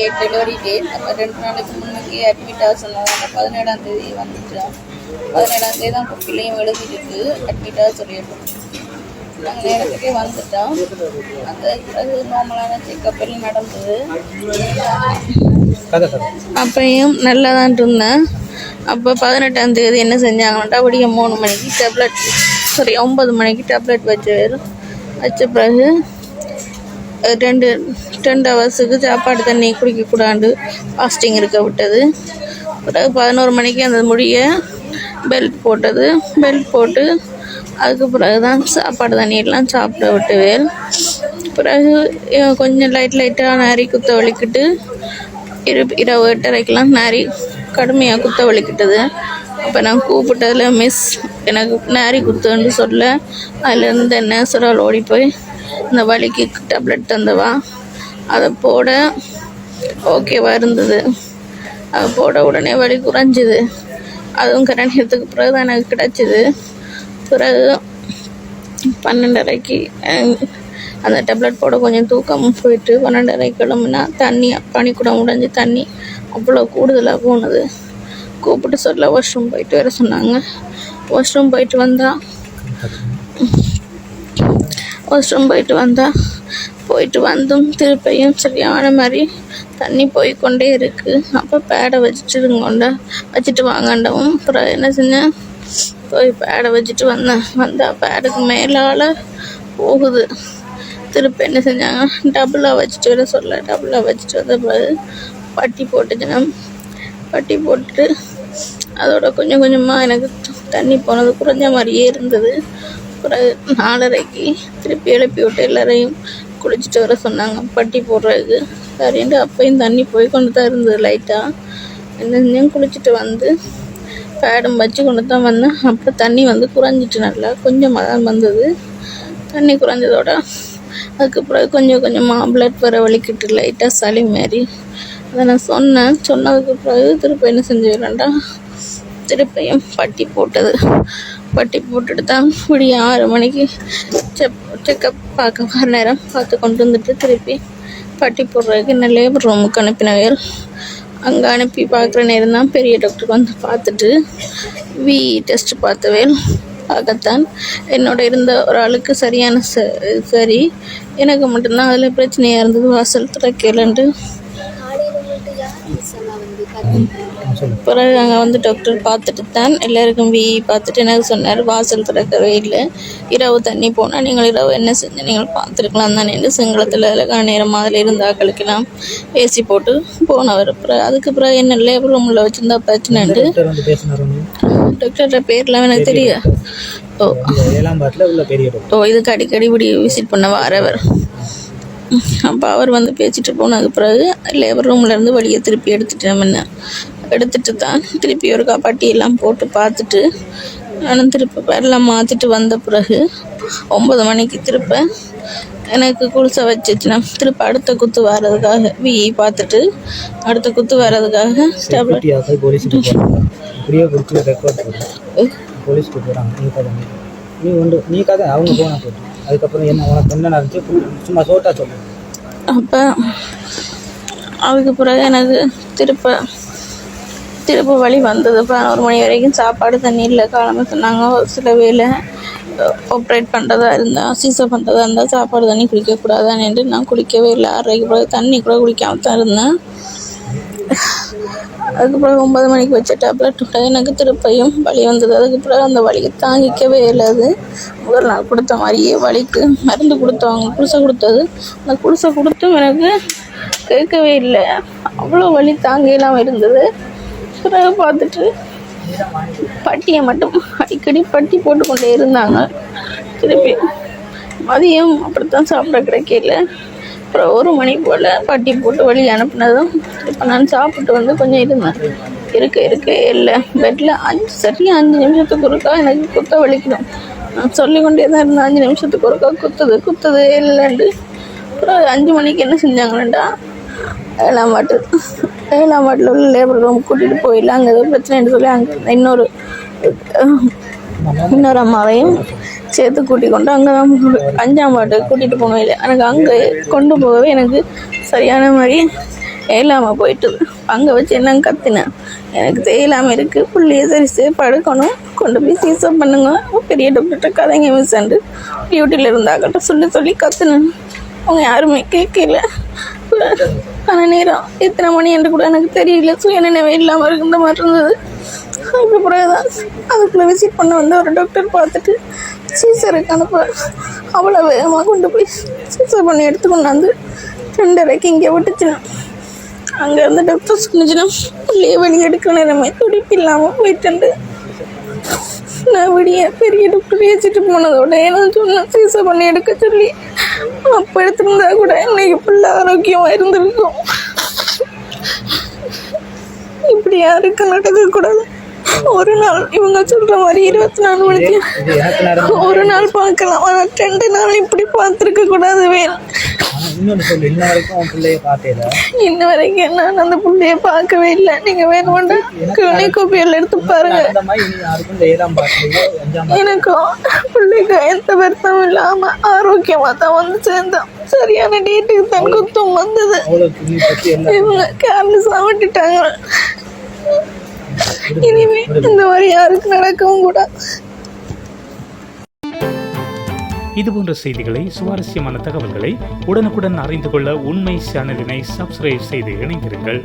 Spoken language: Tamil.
டேட் டெலிவரி டேட் அப்போ ரெண்டு நாளைக்கு முன்னாடி அட்மிட் ஆக சொன்னாங்க. பதினேழாம் தேதி வந்துட்டோம் பதினேழாம் தேதி தான் பிள்ளையும் எழுதிருக்கு அட்மிட் ஆக சொல்லியிருக்கோம் நாங்கள் நேரத்துக்கே வந்துட்டோம் அந்த அது நார்மலான செக்கப் எல்லாம் நடந்தது. அப்பையும் நல்லா தான் இருந்தேன். அப்போ பதினெட்டாம் தேதி என்ன செஞ்சாங்கன்னா விடிய மூணு மணிக்கு டேப்லெட் சாரி ஒம்பது மணிக்கு டேப்லெட் வச்சு வச்ச பிறகு ரெண்டு டென் ஹவர்ஸுக்கு சாப்பாடு தண்ணி குடிக்கக்கூடாது ஃபாஸ்டிங் இருக்க விட்டது. பிறகு பதினோரு மணிக்கு அந்த முடிய பெல்ட் போட்டது. பெல்ட் போட்டு அதுக்கு பிறகு தான் சாப்பாடு தண்ணியெல்லாம் சாப்பிட விட்டுவேன். பிறகு கொஞ்சம் லைட் லைட்டாக நரி குத்த வலிக்கிட்டு இரு இரவு எட்டரைக்கெல்லாம் நரி கடுமையாக குத்த வலிக்கிட்டது. அப்போ நான் கூப்பிட்டதில் மிஸ் எனக்கு நாரி குத்துன்னு சொல்ல. அதுலேருந்து நேசரால் ஓடி போய் இந்த வலிக்கு டேப்லெட் தந்தவா? அதை போட ஓகேவா இருந்தது. அதை போட உடனே வலி குறைஞ்சிது. அதுவும் கரணியத்துக்கு பிறகு தான் எனக்கு கிடச்சிது. பிறகு பன்னெண்டரைக்கு அந்த டேப்லெட் போட கொஞ்சம் தூக்கம் போயிட்டு பன்னெண்டரைக்கு கிளம்புனா தண்ணி பனிக்கூடம் உடஞ்சி தண்ணி அவ்வளோ கூடுதலாக போனது. கூப்பிட்டு சொல்ல வாஷ்ரூம் போயிட்டு வர சொன்னாங்க. வாஷ்ரூம் போயிட்டு வந்தால் வாஷ்ரூம் போயிட்டு வந்தா போயிட்டு வந்தும் திருப்பியும் சரியான மாதிரி தண்ணி போய் கொண்டே இருக்கு. அப்போ பேடை வச்சுட்டு கொண்டா வச்சுட்டு வாங்கண்டவும். அப்புறம் என்ன செஞ்சேன் போய் பேடை வச்சுட்டு வந்தேன் வந்தால் பேடுக்கு மேலால் போகுது. திருப்பி என்ன செஞ்சாங்க டபுளாக வச்சுட்டு வர சொல்ல டபுளாக வச்சுட்டு வந்த பிறகு பட்டி போட்டுச்சுன்னா பட்டி போட்டுட்டு அதோட கொஞ்சம் கொஞ்சமாக எனக்கு தண்ணி போனது குறைஞ்ச மாதிரியே இருந்தது. பிறகு நாலரைக்கு திருப்பி எழுப்பி விட்டு எல்லாரையும் குளிச்சுட்டு வர சொன்னாங்க. பட்டி போடுறதுக்கு. சரின்ட்டு அப்பையும் தண்ணி போய் கொண்டு தான் இருந்தது லைட்டாக என்னென்னையும் குளிச்சுட்டு வந்து பேடும் வச்சு கொண்டு தான் வந்தேன். அப்புறம் தண்ணி வந்து குறைஞ்சிட்டு நல்லா கொஞ்சமாக தான் வந்தது. தண்ணி குறைஞ்சதோட அதுக்கு பிறகு கொஞ்சம் கொஞ்சமாக பிளட் வர வலிக்கிட்டு லைட்டாக சளி மாரி. அதை நான் சொன்னேன். சொன்னதுக்கு பிறகு திருப்பி என்ன செஞ்சுக்கிறேன்டா திருப்பியும் பட்டி போட்டது. பட்டி போட்டுட்டு தான் இப்படி ஆறு மணிக்கு செக் செக்கப் பார்க்க வர நேரம். பார்த்து கொண்டு வந்துட்டு திருப்பி பட்டி போடுறதுக்கு என்ன லேபர் ரூமுக்கு அனுப்பினவையல் அங்கே அனுப்பி பார்க்குற நேரம் தான் பெரிய டாக்டர் வந்து பார்த்துட்டு வி டெஸ்ட் பார்த்தவேல் பார்க்கத்தான் என்னோட இருந்த ஒரு ஆளுக்கு சரியான ச சரி. எனக்கு மட்டும்தான் அதில் பிரச்சனையாக இருந்தது. வாசல் திறக்கலன்ட்டு. பிறகு அங்கே வந்து டாக்டர் பார்த்துட்டு தான் எல்லாருக்கும் வி பார்த்துட்டு எனக்கு சொன்னார் வாசல் திறக்கவே இல்லை. இரவு தண்ணி போனால் நீங்கள் இரவு என்ன செஞ்சு நீங்கள் பார்த்துருக்கலாம் தானே என்று சிங்களத்தில் அழகான நேரம் அதில் ஆக்களுக்கெல்லாம் ஏசி போட்டு போனவர். பிறகு அதுக்கு பிறகு என்ன லேபர் ரூமில் வச்சுருந்தா பிரச்சனைண்டு டாக்டர் பேர்லாம் எனக்கு தெரியும் ஓ. ஓ இதுக்கு அடிக்கடி இப்படி விசிட் பண்ண வரவர் அப்போ அவர் வந்து பேசிட்டு போனதுக்கு பிறகு லேபர் ரூம்லேருந்து வெளியே திருப்பி எடுத்துட்டேன் முன்ன எடுத்துட்டு தான் திருப்பி ஒரு பட்டி எல்லாம் போட்டு பார்த்துட்டு நானும் திருப்ப எல்லாம் மாற்றிட்டு வந்த பிறகு ஒம்பது மணிக்கு திருப்ப எனக்கு குளிசை வச்சுச்சுனா திருப்ப அடுத்த குத்து வர்றதுக்காக விஇ பார்த்துட்டு அடுத்த குத்து வர்றதுக்காக டேப்லெட் போலீஸ்க்கு போகிறாங்க நீ கதை நீ. கதை அவங்க போனா சொல்லு அதுக்கப்புறம் என்ன உனக்கு என்ன நடந்துச்சு? சும்மா சோட்டா சொல்லு. அப்போ அதுக்கு பிறகு எனக்கு திருப்ப திருப்ப வழி வந்தது. பதினோரு மணி வரைக்கும் சாப்பாடு தண்ணி இல்லை. காலமாக சொன்னாங்க ஒரு சில வேலை ஆப்ரேட் பண்ணுறதா இருந்தால் சீசர் பண்ணுறதா இருந்தால் சாப்பாடு தண்ணி குடிக்கக்கூடாதான்னு நான் குடிக்கவே இல்லை. ஆறரைக்கு பிறகு தண்ணி கூட குடிக்காம தான் இருந்தேன். அதுக்கப்புறம் ஒன்பது மணிக்கு வச்ச டேப்லெட் எனக்கு திருப்பையும் வலி வந்தது. அதுக்கு பிறகு அந்த வலியை தாங்கிக்கவே இல்லாது முதல் நாள் கொடுத்த மாதிரியே வலிக்கு. மருந்து கொடுத்தவங்க குடிசை கொடுத்தது. அந்த குளிசை கொடுத்தும் எனக்கு கேட்கவே இல்லை. அவ்வளோ வலி தாங்க இல்லாமல் இருந்தது. பிறகு பார்த்துட்டு பட்டியை மட்டும் அடிக்கடி பட்டி போட்டுக்கொண்டே இருந்தாங்க. திருப்பி மதியம் அப்படித்தான் சாப்பிட கிடைக்கல. அப்புறம் ஒரு மணி போல் பட்டி போட்டு வழி அனுப்புனதும் இப்போ நான் சாப்பிட்டு வந்து கொஞ்சம் இருந்தேன். இருக்க இருக்க இல்லை. பெட்டில் அஞ்சு சரியாக அஞ்சு நிமிஷத்துக்கு ஒருக்கா எனக்கு குத்த வலிக்கணும். நான் சொல்லிக்கொண்டே தான் இருந்தேன். அஞ்சு நிமிஷத்துக்கு ஒருக்கா குத்துது குத்துது இல்லைண்டு அப்புறம் அஞ்சு மணிக்கு என்ன செஞ்சாங்கன்னாண்டா ஏழாம் வாட்டு ஏழாம் வாட்டில் உள்ள லேபர் ரூம் கூட்டிகிட்டு போயிடலாம். அங்கே ஏதோ பிரச்சனைன்னு சொல்லி அங்கே இன்னொரு இன்னொரு அம்மாவையும் சேர்த்து கூட்டி கொண்டு அங்கே தான் அஞ்சாம் வாட்டு கூட்டிகிட்டு போனோம் இல்லை எனக்கு அங்கே கொண்டு போகவே எனக்கு சரியான மாதிரி ஏழாமல் போயிட்டு. அங்கே வச்சு என்ன கத்தினேன் எனக்கு தேயிலாமல் இருக்குது புள்ளியை சரி சரி படுக்கணும். கொண்டு போய் சீசப் பண்ணுங்க. பெரிய டாக்டர்கிட்ட கதைங்க மிஸ் அண்டு டியூட்டியில் இருந்தாக்கிட்ட சொல்லி சொல்லி கத்துனேன். அவங்க யாருமே கேட்கல. ஆனால் நேரம் எத்தனை மணி என்று கூட எனக்கு தெரியல. சுய நினைவே இல்லாமல் இருந்த மாதிரி இருந்தது. அதுக்கு பிறகுதான் அதுக்குள்ளே விசிட் பண்ண வந்து ஒரு டாக்டர் பார்த்துட்டு சீசருக்கு அனுப்ப. அவ்வளோ வேகமாக கொண்டு போய் சீசர் பண்ணி எடுத்து கொண்டாந்து ரெண்டரைக்கு இங்கே விட்டுச்சுனா அங்கே இருந்து டாக்டர் சொன்னிச்சுன்னா உள்ளே வெளியே எடுக்க நேரமே துடிப்பு இல்லாமல் போயிட்டு நான் விடிய பெரிய டாக்டர் ஏச்சிட்டு போனதோட என்ன சொன்னேன் சீசர் பண்ணி எடுக்க சொல்லி அப்போ எடுத்திருந்தா கூட இன்னைக்கு ஃபுல்லாக ஆரோக்கியமாக இருந்திருக்கும். இப்படி யாருக்கும் நடக்கக்கூடாது? ஒரு நாள் இவங்க சொல்ற மாதிரி இருபத்தி நாலு மணிக்கு ஒரு நாள் பார்க்கலாம். ஆனால் ரெண்டு நாள் இப்படி பார்த்துருக்க கூடாது சொல்லு இன்ன வரைக்கும் நான் அந்த பிள்ளைய பார்க்கவே இல்லை. நீங்க வேணும்னா கிளினிக் எடுத்து பாருங்க. எனக்கும் பிள்ளைக்கு எந்த வருத்தமும் இல்லாம ஆரோக்கியமா தான் வந்து சேர்ந்தோம். சரியான டேட்டுக்கு தான் குத்தம் வந்தது. இவங்க கேர்லெஸ்ஸாக விட்டுட்டாங்க. இனிமே இந்த மாதிரி யாருக்கும் நடக்கவும் கூட. இது போன்ற செய்திகளை சுவாரஸ்யமான தகவல்களை உடனுக்குடன் அறிந்து கொள்ள உண்மை சேனலினை சப்ஸ்கிரைப் செய்து இணைந்திருங்கள்.